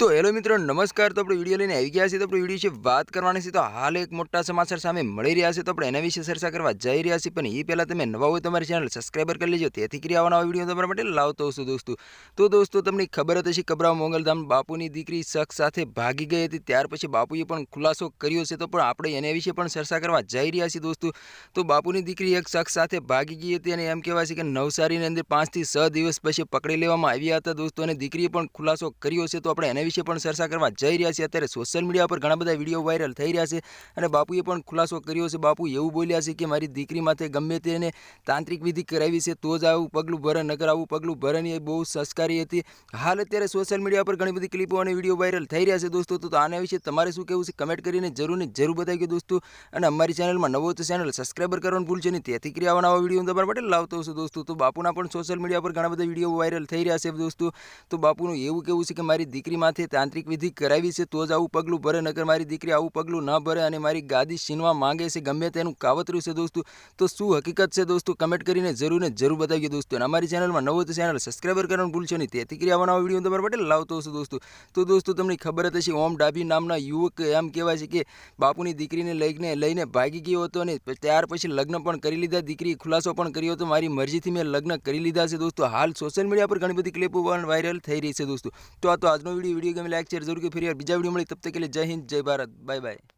તો હેલો મિત્રો, નમસ્કાર. તો આપણે વીડિયો લઈને આવી ગયા છીએ. તો આપણે વીડિયો વિશે વાત કરવાની છે. તો હાલ એક મોટા સમાચાર સામે મળી રહ્યા છે. તો આપણે એના વિશે ચર્ચા કરવા જઈ રહ્યા છીએ. પણ એ પહેલાં તમે નવા હોય તમારી ચેનલ સબસ્ક્રાઈબર કરી લેજો. તેથી કરી આવવાના વીડિયો તમારા માટે લાવતો છું દોસ્તો. તો દોસ્તો, તમને ખબર હતી હશે કબરાવ મોંગલધામ બાપુની દીકરી શખ્સ સાથે ભાગી ગઈ હતી. ત્યાર પછી બાપુએ પણ ખુલાસો કર્યો છે. તો પણ આપણે એના વિશે પણ ચર્ચા કરવા જઈ રહ્યા છીએ દોસ્તો. તો બાપુની દીકરી એક શખ્સ સાથે ભાગી ગઈ હતી અને એમ કહેવાય છે કે નવસારીની અંદર પાંચથી છ દિવસ પછી પકડી લેવામાં આવ્યા હતા દોસ્તો. અને દીકરીએ પણ ખુલાસો કર્યો છે. તો આપણે એના વિશે પણ ચર્ચા કરવા જઈ રહ્યા છે અત્યારે સોશિયલ મીડિયા પર ઘણા બધા વીડિયો વાયરલ થઈ રહ્યા છે અને બાપુએ પણ ખુલાસો કર્યો છે. બાપુ એવું બોલ્યા છે કે મારી દીકરી માથે ગમે તેને તાંત્રિક વિધિ કરાવી છે, તો જ આવું પગલું ભરે નગર આવું પગલું ભરે એ બહુ સંસ્કારી હતી. હાલ અત્યારે સોશિયલ મીડિયા પર ઘણી બધી ક્લિપો અને વીડિયો વાયરલ થઈ રહ્યા છે દોસ્તો. તો આના વિશે તમારે શું કહેવું છે? કમેન્ટ કરીને જરૂર ને જરૂર બતાવી દોસ્તો. અને અમારી ચેનલમાં નવો તો ચેનલ સબસ્ક્રાઈબર કરવાનું ભૂલશે નહીં. તેથી કરી આવા વીડિયો તમારા માટે લાવતો હશું દોસ્તો. તો બાપુના પણ સોશિયલ મીડિયા પર ઘણા બધા વીડિયો વાયરલ થઈ રહ્યા છે દોસ્તો. તો બાપુનું એવું કેવું છે કે મારી દીકરી માથે તાંત્રિક વિધિ કરાવી છે, તો જ આવું પગલું ભરે નગર મારી દીકરી આવું પગલું ન ભરે અને મારી ગાદી છીનવા માંગે છે. ગમે તેનું કાવતરું છે દોસ્તો. તો શું હકીકત છે દોસ્તો? કમેન્ટ કરીને જરૂર ને જરૂર બતાવીએ દોસ્તો. અને અમારી ચેનલમાં નવો તો ચેનલ સબસ્ક્રાઈબર કરવાનું ભૂલશો નહીં. તેથી કરી આવવાના વીડિયો તમારા માટે લાવતો હશે દોસ્તો. તો દોસ્તો, તમને ખબર જ હશે, ઓમ ડાભી નામના યુવક એમ કહેવાય છે કે, બાપુની દીકરીને લઈને લઈને ભાગી ગયો હતો અને ત્યાર પછી લગ્ન પણ કરી લીધા. દીકરી ખુલાસો પણ કર્યો હતો. મારી મરજીથી મેં લગ્ન કરી લીધા છે દોસ્તો. હાલ સોશિયલ મીડિયા પર ઘણી બધી ક્લિપો પણ વાયરલ થઈ રહી છે દોસ્તો. તો આ તો આજનો વીડિયો વીડિયો ગમે લાઈક શેર જરૂર કે ફરી યાર બીજા વીડિયો મળી, તબ તક કે જય હિન્દ, જય ભારત, બાય બાય.